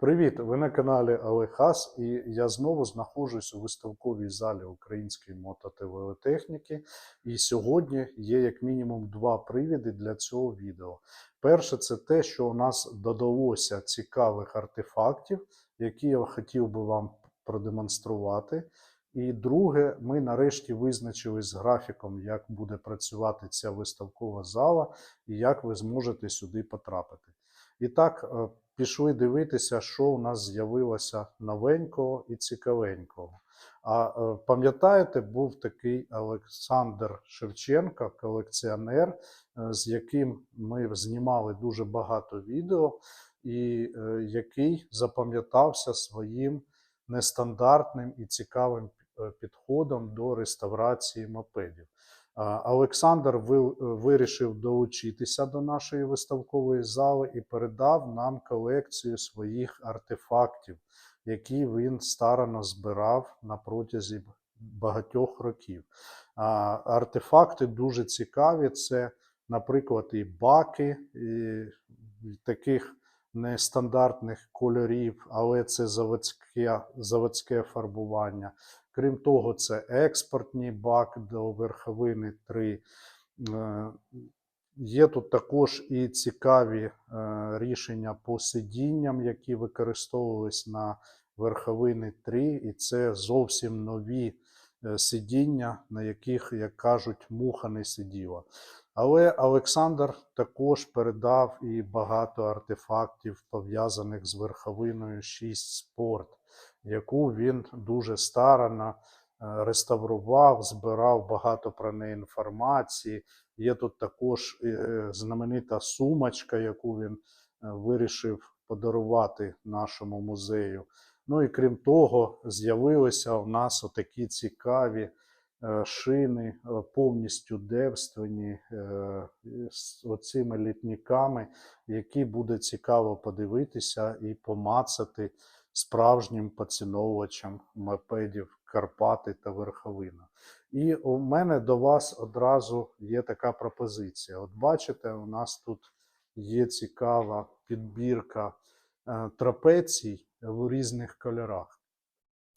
Привіт! Ви на каналі Олег і я знову знаходжусь у виставковій залі Української мототехніки. І сьогодні є як мінімум два привіди для цього відео. Перше, це те, що у нас додалося цікавих артефактів, які я хотів би вам продемонструвати. І друге, ми нарешті визначились з графіком, як буде працювати ця виставкова зала і як ви зможете сюди потрапити. І так, е, пішли дивитися, що у нас з'явилося новенького і цікавенького. А е, пам'ятаєте, був такий Олександр Шевченко, колекціонер, е, з яким ми знімали дуже багато відео, і е, який запам'ятався своїм нестандартним і цікавим підходом до реставрації мопедів. Олександр вирішив долучитися до нашої виставкової зали і передав нам колекцію своїх артефактів, які він старано збирав на протязі багатьох років. Артефакти дуже цікаві. Це, наприклад, і баки і таких нестандартних кольорів, але це заводське, заводське фарбування. Крім того, це експортний бак до верховини 3. Е, Є тут також і цікаві е, рішення по сидінням, які використовувались на верховини 3, і це зовсім нові е, сидіння, на яких, як кажуть, муха не сиділа. Але Олександр також передав і багато артефактів, пов'язаних з верховиною 6 спорт, яку він дуже старано е, реставрував, збирав багато про неї інформації. Є тут також е, знаменита сумочка, яку він е, вирішив подарувати нашому музею. Ну і крім того, з'явилися у нас отакі цікаві е, шини, е, повністю девственні, е, з оцими літниками, які буде цікаво подивитися і помацати справжнім поціновувачам мопедів Карпати та Верховина. І у мене до вас одразу є така пропозиція. От бачите, у нас тут є цікава підбірка е, трапецій в різних кольорах.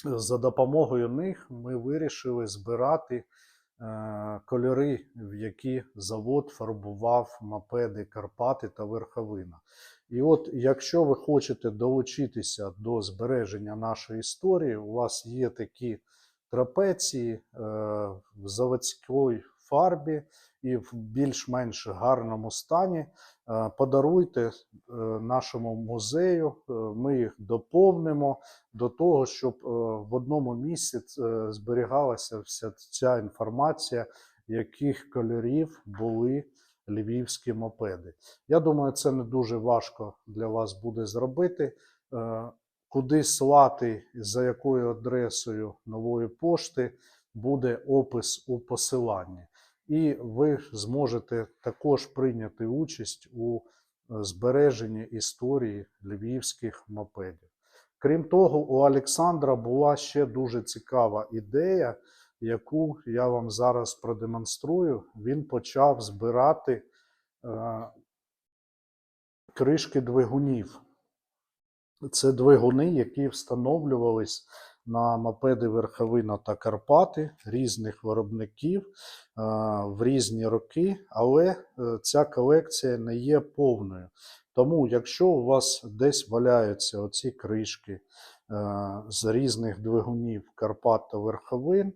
За допомогою них ми вирішили збирати е, кольори, в які завод фарбував мопеди Карпати та Верховина. І от, якщо ви хочете долучитися до збереження нашої історії, у вас є такі трапеції е, в заводській фарбі і в більш-менш гарному стані. Е, Подаруйте е, нашому музею, ми їх доповнимо до того, щоб в одному місці зберігалася вся ця інформація, яких кольорів були львівські мопеди. Я думаю, це не дуже важко для вас буде зробити. Е, Куди слати, за якою адресою нової пошти, буде опис у посиланні. І ви зможете також прийняти участь у е, збереженні історії львівських мопедів. Крім того, у Олександра була ще дуже цікава ідея, яку я вам зараз продемонструю. Він почав збирати е, кришки двигунів. Це двигуни, які встановлювались на мопеди Верховина та Карпати різних виробників е, в різні роки, але е, ця колекція не є повною. Тому, якщо у вас десь валяються оці кришки е, з різних двигунів Карпат та Верховин,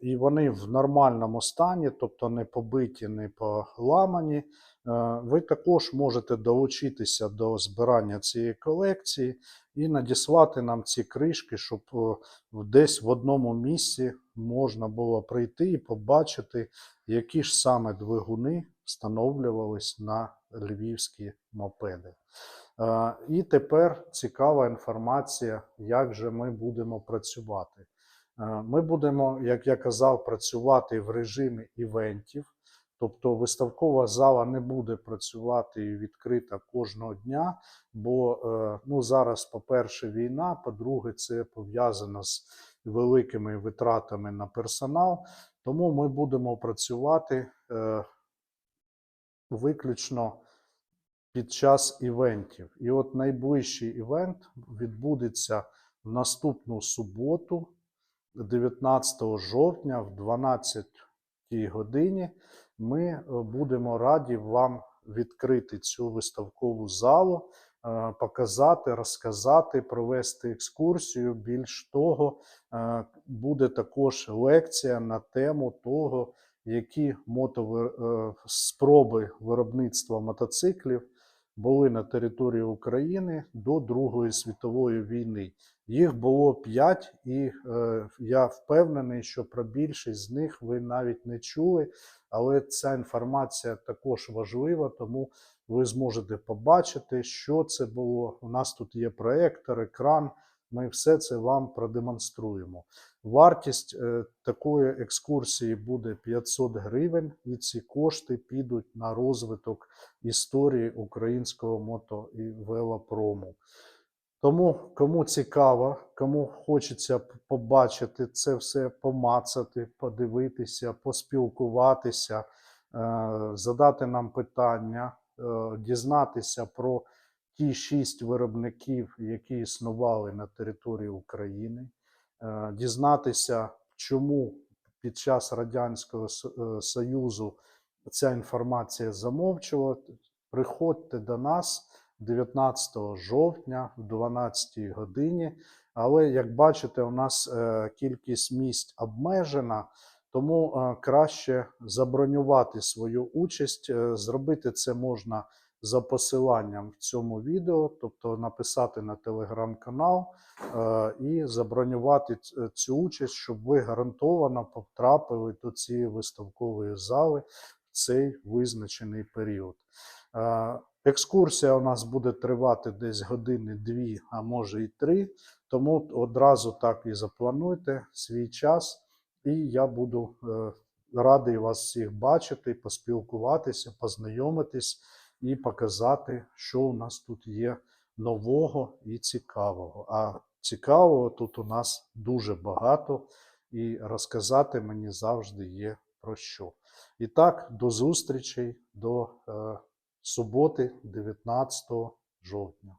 і вони в нормальному стані, тобто не побиті, не поламані, Е, Ви також можете долучитися до збирання цієї колекції і надіслати нам ці кришки, щоб е, десь в одному місці можна було прийти і побачити, які ж саме двигуни встановлювались на львівські мопеди. Е, І тепер цікава інформація, як же ми будемо працювати. Е, Ми будемо, як я казав, працювати в режимі івентів. Тобто виставкова зала не буде працювати відкрита кожного дня, бо е, ну, зараз, по-перше, війна, по-друге, це пов'язано з великими витратами на персонал. Тому ми будемо працювати е, виключно під час івентів. І от найближчий івент відбудеться в наступну суботу, 19 жовтня, в 12 годині. Ми е, будемо раді вам відкрити цю виставкову залу, е, показати, розказати, провести екскурсію. Більш того, е, буде також лекція на тему того, які мотове е, спроби виробництва мотоциклів були на території України до Другої світової війни. Їх було п'ять, і е, я впевнений, що про більшість з них ви навіть не чули. Але ця інформація також важлива, тому ви зможете побачити, що це було. У нас тут є проектор, екран. Ми все це вам продемонструємо. Вартість е, такої екскурсії буде 500 гривень, і ці кошти підуть на розвиток історії українського мото і велопрому. Тому кому цікаво, кому хочеться побачити це все, помацати, подивитися, поспілкуватися, е, задати нам питання, е, дізнатися про ті шість виробників, які існували на території України, е, дізнатися, чому під час Радянського Союзу ця інформація замовчувала. Приходьте до нас 19 жовтня в 12 годині. Але як бачите, у нас е, кількість місць обмежена, тому е, краще забронювати свою участь. Е, Зробити це можна за посиланням в цьому відео, тобто написати на телеграм-канал і забронювати цю участь, щоб ви гарантовано потрапили до цієї виставкової зали цей визначений період. Екскурсія у нас буде тривати десь години дві, а може і три. Тому одразу так і заплануйте свій час, і я буду е, радий вас всіх бачити, поспілкуватися, познайомитись і показати, що у нас тут є нового і цікавого. А цікавого тут у нас дуже багато, і розказати мені завжди є про що. І так, до зустрічей, до е, суботи, 19 жовтня.